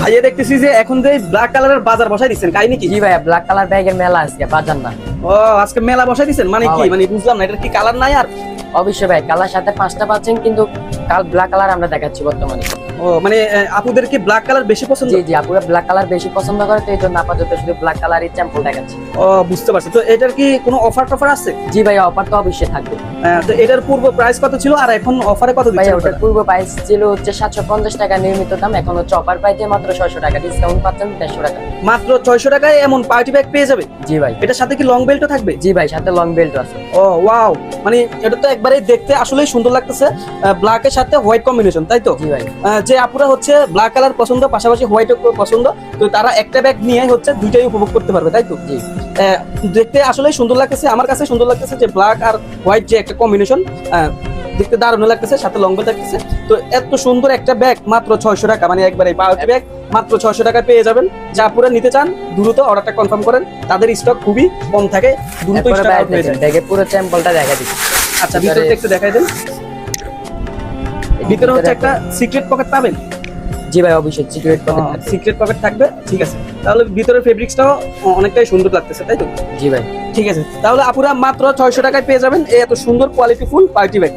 ভাইয়া দেখতেছি যে এখন যে ব্ল্যাক কালারের বাজার বসাই দিচ্ছেন কাহিনী কি? জি ভাইয়া ব্ল্যাক কালার ব্যাগের মেলা আজকে বাজার না। ও আজকে মেলা বসাই দিচ্ছেন? মানে হ্যাঁ কি মানে বুঝলাম না এটা কি কালার নাই আর? অবশ্যই ভাই কালার সাথে পাঁচটা পাচ্ছেন কিন্তু কাল ব্ল্যাক কালার আমরা দেখাচ্ছি বর্তমানে। ও মানে আপুদের কি ব্ল্যাক কালার বেশি পছন্দ? জি জি আপুরা ব্ল্যাক কালার বেশি পছন্দ করে তো এই জন্য আপাতত শুধু ব্ল্যাক কালারই স্যাম্পল দেখাচ্ছি। ও বুঝতে পারছি। তো এটার কি কোনো অফার টফার আছে? জি ভাই অফার তো অবশ্যই থাকবে। তো এটার পূর্ব প্রাইস কত ছিল আর এখন অফারে কত ভাই দিচ্ছেন ওটার পূর্ব প্রাইস ছিল হচ্ছে সাতশো পঞ্চাশ টাকা নির্মিত দাম এখন হচ্ছে অফার পাইতে মাত্র ছয়শো টাকা ডিসকাউন্ট পাচ্ছেন দেড়শো টাকা। মাত্র ছয়শো টাকায় এমন পার্টি ব্যাগ পেয়ে যাবে? জি ভাই। এটার সাথে কি লং বেল্টও থাকবে? জি ভাই সাথে লং বেল্ট আছে। ও ওয়াও মানে এটা তো একবারেই দেখতে আসলেই সুন্দর লাগতেছে। ব্ল্যাক এর সাথে হোয়াইট কম্বিনেশন তাই তো? জি ভাই। যে আপুরা হচ্ছে ব্ল্যাক কালার পছন্দ পাশাপাশি হোয়াইট পছন্দ তো তারা একটা ব্যাগ নিয়ে হচ্ছে দুইটাই উপভোগ করতে পারবে তাই তো? জি। দেখতে আসলেই সুন্দর লাগতেছে আমার কাছে সুন্দর লাগতেছে যে ব্ল্যাক আর হোয়াইট যে একটা কম্বিনেশন দেখতে দারুণ লাগতেছে সাথে লং বেল লাগতেছে। তো এত সুন্দর একটা ব্যাগ মাত্র ছয়শো টাকা মানে একবারে পাউচ ব্যাগ মাত্র ছয়শো টাকা পেয়ে যাবেন। যা পুরো নিতে চান দ্রুত অর্ডারটা কনফার্ম করেন। তাদের স্টক খুবই কম থাকে দ্রুত। ব্যাগের পুরো স্যাম্পলটা দেখা দিচ্ছি। আচ্ছা ভিতরে একটু দেখাই দেন। ভিতরে হচ্ছে একটা সিক্রেট পকেট পাবেন। জি ভাই অবশ্যই সিক্রেট পকেট সিক্রেট পকেট থাকবে ঠিক আছে। তাহলে ভিতরের ফেব্রিক্সটাও অনেকটাই সুন্দর লাগতেছে তাই তো? জি ভাই। ঠিক আছে তাহলে আপুরা মাত্র ছয়শো টাকায় পেয়ে যাবেন এত সুন্দর কোয়ালিটি ফুল পার্টি ব্যাগ